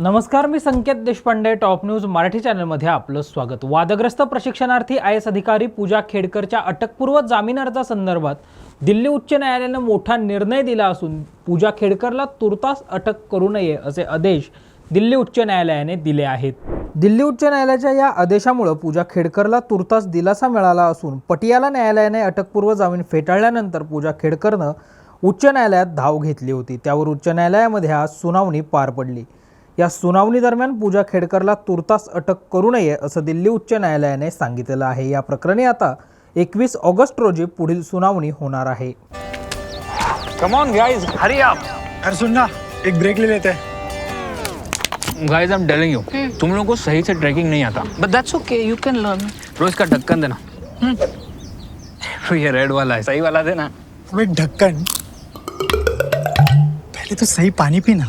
नमस्कार मी Sanket Deshpande top news Marathi चॅनलमध्ये आपलं स्वागत. वादग्रस्त प्रशिक्षणार्थी आय एस अधिकारी पूजा खेडकरच्या अटकपूर्व जामीन अर्जासंदर्भात दिल्ली उच्च न्यायालयानं मोठा निर्णय दिला असून पूजा खेडकरला तुर्तास अटक करू नये असे आदेश दिल्ली उच्च न्यायालयाने दिले आहेत. दिल्ली उच्च न्यायालयाच्या या आदेशामुळे पूजा खेडकरला तुर्तास दिलासा मिळाला असून पटियाला न्यायालयाने अटकपूर्व जामीन फेटाळल्यानंतर पूजा खेडकरनं उच्च न्यायालयात धाव घेतली होती. त्यावर उच्च न्यायालयामध्ये आज सुनावणी पार पडली. या सुनावणी दरम्यान पूजा खेडकरला तुर्तास अटक करू नये असं दिल्ली उच्च न्यायालयाने सांगितलेलं आहे. या प्रकरणी आता एकवीस ऑगस्ट रोजी पुढील सुनावणी होणार आहे. कम ऑन गाइस हरी आप अरे सुन ना एक ब्रेक ले लेते. हैं guys I am telling you तुम लोगों को सही से ट्रैकिंग नहीं आता. But that's okay, you can learn. रोज का ढक्कन देना. ये रेड वाला है सही वाला देना. ढक्कन? पहले तो सही पानी पीना।